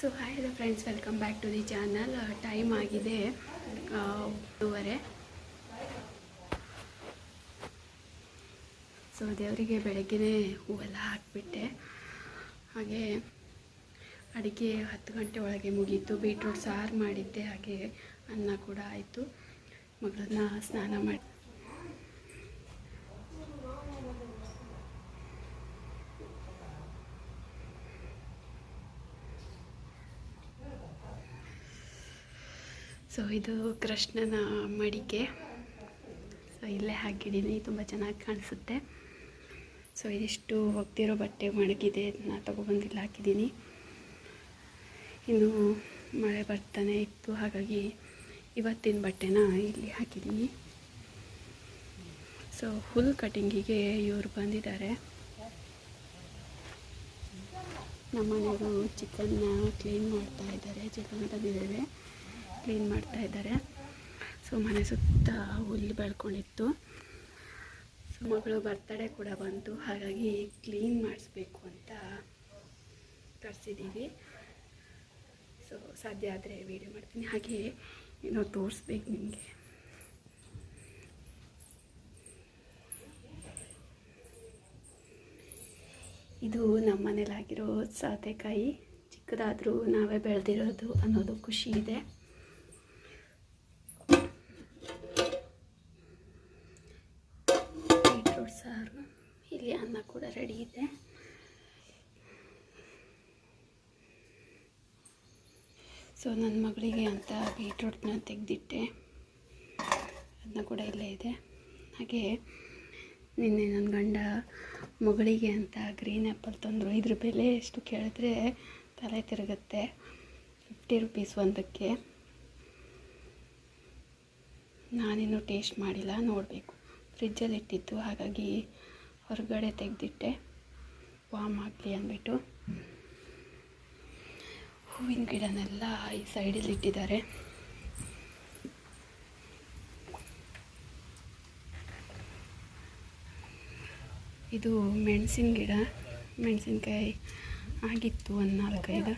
So hi hello friends welcome back to the channel time ಆಗಿದೆ ಒಂದೂವರೆ. So ದೇವರಿಗೆ ಬೆಳಗ್ಗೆನೇ ಹೂವೆಲ್ಲ ಹಾಕಿಬಿಟ್ಟೆ. ಹಾಗೆ ಅಡುಗೆ ಹತ್ತು ಗಂಟೆ ಒಳಗೆ ಮುಗೀತು. ಬೀಟ್ರೂಟ್ ಸಾರು ಮಾಡಿದ್ದೆ, ಹಾಗೆ ಅನ್ನ ಕೂಡ ಆಯಿತು. ಮಗಳನ್ನ ಸ್ನಾನ ಮಾಡಿ ಸೊ ಇದು ಕೃಷ್ಣನ ಮಡಿಕೆ. ಸೊ ಇಲ್ಲೇ ಹಾಕಿದ್ದೀನಿ. ತುಂಬ ಚೆನ್ನಾಗಿ ಕಾಣಿಸುತ್ತೆ. ಸೊ ಇದಿಷ್ಟು ಹೋಗ್ತಿರೋ ಬಟ್ಟೆ ಮಡಗಿದೆ ಅದನ್ನ ತೊಗೊಬಂದಿಲ್ಲ ಹಾಕಿದ್ದೀನಿ. ಇನ್ನು ಮಳೆ ಬರ್ತಾನೆ ಇತ್ತು. ಹಾಗಾಗಿ ಇವತ್ತಿನ ಬಟ್ಟೆನ ಇಲ್ಲಿ ಹಾಕಿದ್ದೀನಿ. ಸೊ ಹುಲ್ ಕಟಿಂಗಿಗೆ ಇವರು ಬಂದಿದ್ದಾರೆ. ನಮ್ಮನೆಯವರು ಚಿಕನ್ನ ಕ್ಲೀನ್ ಮಾಡ್ತಾ ಇದ್ದಾರೆ. ಚಿಕನ್ ತಂದಿದ್ದೇವೆ. ಕ್ಲೀನ್ ಮಾಡ್ತಾ ಇದ್ದಾರೆ. ಸೊ ಮನೆ ಸುತ್ತ ಹುಲ್ಲು ಬೆಳ್ಕೊಂಡಿತ್ತು. ಸೊ ಮಗಳು ಬರ್ತಡೇ ಕೂಡ ಬಂತು. ಹಾಗಾಗಿ ಕ್ಲೀನ್ ಮಾಡಿಸ್ಬೇಕು ಅಂತ ತರಿಸಿದ್ದೀವಿ ಸೊ ಸಾಧ್ಯ ಆದರೆ ವೀಡಿಯೋ ಮಾಡ್ತೀನಿ. ಹಾಗೆ ಏನೋ ತೋರಿಸ್ಬೇಕು ನಿಮಗೆ. ಇದು ನಮ್ಮ ಮನೇಲಾಗಿರೋ ಸೌತೆಕಾಯಿ. ಚಿಕ್ಕದಾದರೂ ನಾವೇ ಬೆಳೆದಿರೋದು ಅನ್ನೋದು ಖುಷಿ ಇದೆ. ರೆಡಿ ಇದೆ. ಸೊ ನನ್ನ ಮಗಳಿಗೆ ಅಂತ ಬೀಟ್ರೂಟ್ನ ತೆಗೆದಿಟ್ಟೆ. ಅದನ್ನ ಕೂಡ ಇಲ್ಲೇ ಇದೆ. ಹಾಗೆ ನಿನ್ನೆ ನನ್ನ ಗಂಡ ಮಗಳಿಗೆ ಅಂತ ಗ್ರೀನ್ ಆ್ಯಪಲ್ ತಂದರು. ಇದ್ರ ಬೆಲೆ ಎಷ್ಟು ಕೇಳಿದ್ರೆ ತಲೆ ತಿರುಗುತ್ತೆ. ಫಿಫ್ಟಿ ರುಪೀಸ್ ಒಂದಕ್ಕೆ. ನಾನಿನ್ನೂ ಟೇಸ್ಟ್ ಮಾಡಿಲ್ಲ, ನೋಡಬೇಕು. ಫ್ರಿಜ್ಜಲ್ಲಿ ಇಟ್ಟಿತ್ತು ಹಾಗಾಗಿ ಹೊರಗಡೆ ತೆಗೆದಿಟ್ಟೆ. ವಾಮ್ ಆಗಲಿ ಅಂದ್ಬಿಟ್ಟು. ಹೂವಿನ ಗಿಡನೆಲ್ಲ ಈ ಸೈಡಲ್ಲಿ ಇಟ್ಟಿದ್ದಾರೆ. ಇದು ಮೆಣಸಿನ ಗಿಡ. ಮೆಣಸಿನ್ಕಾಯಿ ಆಗಿತ್ತು ಒಂದು ನಾಲ್ಕೈದು.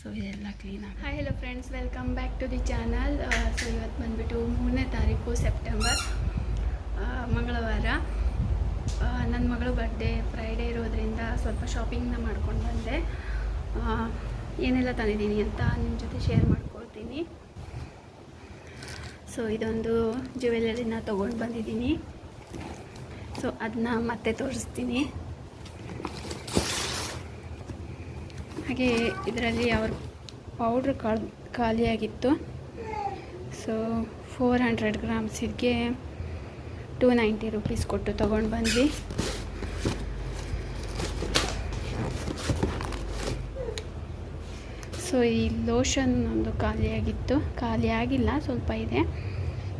ಸೊ ಇದೆಲ್ಲ ಕ್ಲೀನಾಗಿ hi hello friends welcome back to the channel so ಇವತ್ತು ಬಂದುಬಿಟ್ಟು ಮೂರನೇ ತಾರೀಕು ಸೆಪ್ಟೆಂಬರ್ ನನ್ನ ಮಗಳು ಬರ್ಡೇ ಫ್ರೈಡೇ ಇರೋದ್ರಿಂದ ಸ್ವಲ್ಪ ಶಾಪಿಂಗ್ನ ಮಾಡ್ಕೊಂಡು ಬಂದೆ. ಏನೆಲ್ಲ ತಂದಿದ್ದೀನಿ ಅಂತ ನಿಮ್ಮ ಜೊತೆ ಶೇರ್ ಮಾಡ್ಕೊಳ್ತೀನಿ. ಸೊ ಇದೊಂದು ಜ್ಯುವೆಲರಿನ ತೊಗೊಂಡು ಬಂದಿದ್ದೀನಿ. ಸೊ ಅದನ್ನ ಮತ್ತೆ ತೋರಿಸ್ತೀನಿ. ಹಾಗೆ ಇದರಲ್ಲಿ ಅವ್ರ ಪೌಡ್ರ್ ಖಾಲಿಯಾಗಿತ್ತು. ಸೊ ಫೋರ್ ಹಂಡ್ರೆಡ್ ಗ್ರಾಮ್ಸಿಗೆ ಟೂ ನೈಂಟಿ ರುಪೀಸ್ ಕೊಟ್ಟು ತೊಗೊಂಡು ಬಂದ್ವಿ. ಸೊ ಈ ಲೋಷನ್ ಒಂದು ಖಾಲಿಯಾಗಿತ್ತು. ಖಾಲಿ ಆಗಿಲ್ಲ ಸ್ವಲ್ಪ ಇದೆ.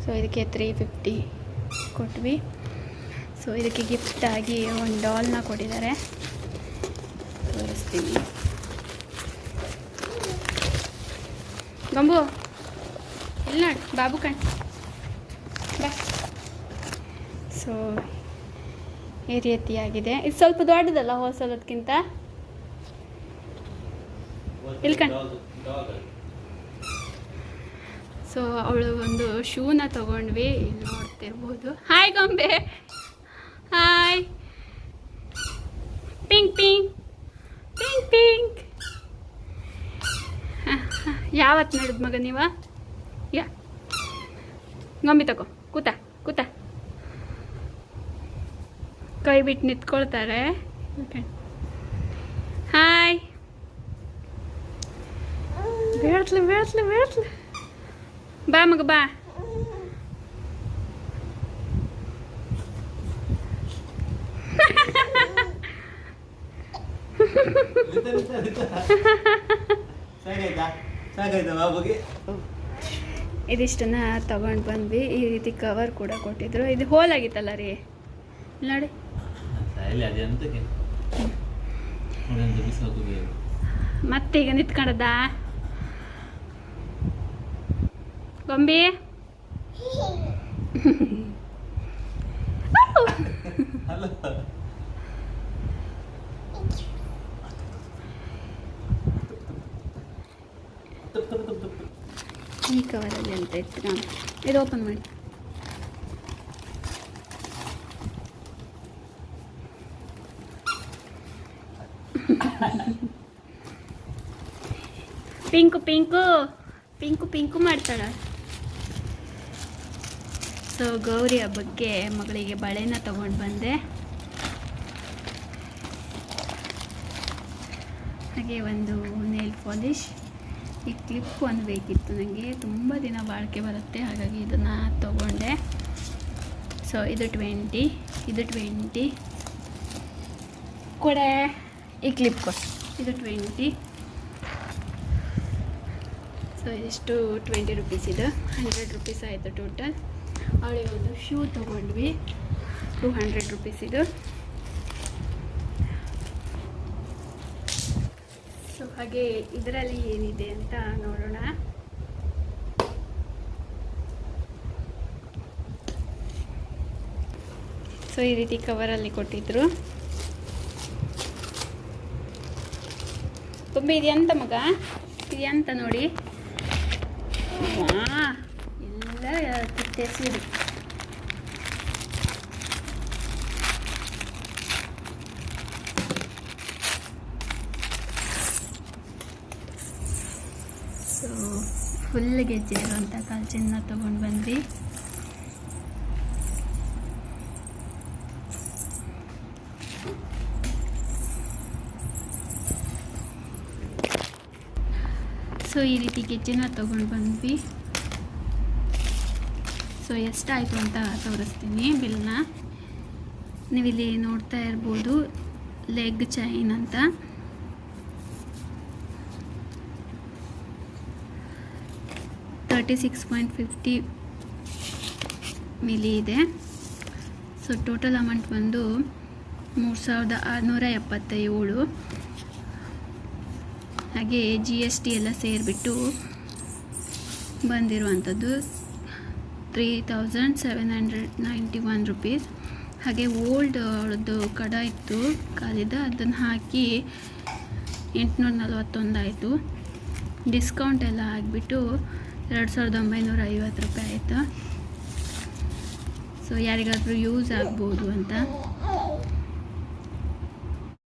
ಸೊ ಇದಕ್ಕೆ ತ್ರೀ ಫಿಫ್ಟಿ ಕೊಟ್ವಿ. ಸೊ ಇದಕ್ಕೆ ಗಿಫ್ಟಾಗಿ ಒಂದು ಡಾಲ್ನ ಕೊಟ್ಟಿದ್ದಾರೆ. ತೋರಿಸ್ತೀನಿ. ಗಂಬು ಇಲ್ಲ ಬಾಬು ಕಣ್ ಬಾ ಸೊ, ಈ ರೀತಿಯಾಗಿದೆ. ಇದು ಸ್ವಲ್ಪ ದೊಡ್ಡದಲ್ಲ ಹೋಸಲದಕ್ಕಿಂತ ಇಲ್ಲಿ ಕಣ್ ಸೊ, ಅವಳು ಒಂದು ಶೂನ ತಗೊಂಡ್ವಿ, ಇಲ್ಲಿ ನೋಡ್ತಿರ್ಬೋದು. ಹಾಯ್ ಗೊಂಬೆ! Hi pink pink pink pink ಯಾವತ್ತು ನಡೆದ ಮಗ ನೀವ? ಯಾ ಗೊಂಬೆ ತಗೋ. ಕೂತ ಕೂತ. ಕೈ ಬಿಟ್ಟು ನಿಂತ್ಕೊಳ್ತಾರೆ ಹಾಯ್ ಬೇಡ್ಸ್ಲಿ ಬೇಡ್ಸ್ಲಿ ಬೇಡ್ಸ್ಲಿ ಬಾ ಮಗ ಬಾ. ಇದಿಷ್ಟನ್ನ ತಗೊಂಡು ಬಂದ್ವಿ. ಈ ರೀತಿ ಕವರ್ ಕೂಡ ಕೊಟ್ಟಿದ್ರು. ಇದು ಹೋಲ್ ಆಗಿತ್ತಲ್ಲ ರೀ? ಇಲ್ಲಿ ನೋಡಿ. Mati kan itu karena da. Lombe. Halo. Ini kamar jantet kan. Ini open. Pink pink. Pink pink ಮಾಡ್ತಾಳ ಸೊ ಗೌರಿ ಹಬ್ಬಕ್ಕೆ ಮಗಳಿಗೆ ಬಳೆನ ತಗೊಂಡು ಬಂದೆ. ಹಾಗೆ ಒಂದು ನೇಲ್ ಪಾಲಿಶ್, ಈ ಕ್ಲಿಪ್ ಒಂದು ಬೇಕಿತ್ತು ನನಗೆ ತುಂಬ ದಿನ ಬಾಳಿಕೆ ಬರುತ್ತೆ, ಹಾಗಾಗಿ ಇದನ್ನು ತಗೊಂಡೆ. ಸೊ ಇದು ಟ್ವೆಂಟಿ ಇದು ಟ್ವೆಂಟಿ. ಕೊಡೆ. ಈ ಕ್ಲಿಪ್ ಕೊಡಿ. ಇದು ಟ್ವೆಂಟಿ ಸೊ ಇದಿಷ್ಟು ಟ್ವೆಂಟಿ ರುಪೀಸ್ ಇದು. ಹಂಡ್ರೆಡ್ ರುಪೀಸ್ ಆಯಿತು ಟೋಟಲ್ ಅವಳಿಗೆ ಒಂದು ಶೂ ತೊಗೊಂಡ್ವಿ. ಟೂ ಹಂಡ್ರೆಡ್ ರುಪೀಸ್ ಇದು. ಸೊ ಹಾಗೆ ಇದರಲ್ಲಿ ಏನಿದೆ ಅಂತ ನೋಡೋಣ. ಸೊ ಈ ರೀತಿ ಕವರಲ್ಲಿ ಕೊಟ್ಟಿದ್ರು. ತುಂಬ ಇದೆಯಂತ ಮಗ? ಇದೆಯಂತ ನೋಡಿ. ಎಲ್ಲ ಎಲ್ಲ ಸೀರೆ ಸೊ ಫುಲ್ ಗೆಜ್ಜೆ ಇರುವಂಥ ಕಾಲ್ಚಿನ್ನ ತೊಗೊಂಡು ಬಂದ್ವಿ. ಸೊ ಈ ರೀತಿ ಗೆಜ್ಜೆನ ತೊಗೊಂಡು ಬಂದ್ವಿ ಸೊ ಎಷ್ಟಾಯಿತು ಅಂತ ತೋರಿಸ್ತೀನಿ ಬಿಲ್ನ. ನೀವಿಲ್ಲಿ ನೋಡ್ತಾ ಇರ್ಬೋದು ಲೆಗ್ ಚೈನ್ ಅಂತ. Thirty six point fifty milli ಇದೆ. ಸೊ ಟೋಟಲ್ ಅಮೌಂಟ್ ಬಂದು ಮೂರು ಸಾವಿರದ ಆರುನೂರ ಎಪ್ಪತ್ತೇಳು. ಹಾಗೆ ಜಿ ಎಸ್ ಟಿ ಎಲ್ಲ ಸೇರಿಬಿಟ್ಟು ಬಂದಿರುವಂಥದ್ದು three thousand seven hundred ninety one rupees ಹಾಗೆ ಓಲ್ಡ್ ಅವಳದ್ದು ಕಡ ಇತ್ತು ಕಾಲಿದ. ಅದನ್ನು ಹಾಕಿ ಎಂಟುನೂರ ನಲ್ವತ್ತೊಂದಾಯಿತು ಡಿಸ್ಕೌಂಟ್ ಎಲ್ಲ ಆಗಿಬಿಟ್ಟು ಎರಡು ಸಾವಿರದ ಒಂಬೈನೂರ ಐವತ್ತು ರೂಪಾಯಿ ಆಯಿತು? ಸೊ ಯಾರಿಗಾದರೂ ಯೂಸ್ ಆಗ್ಬೋದು ಅಂತ.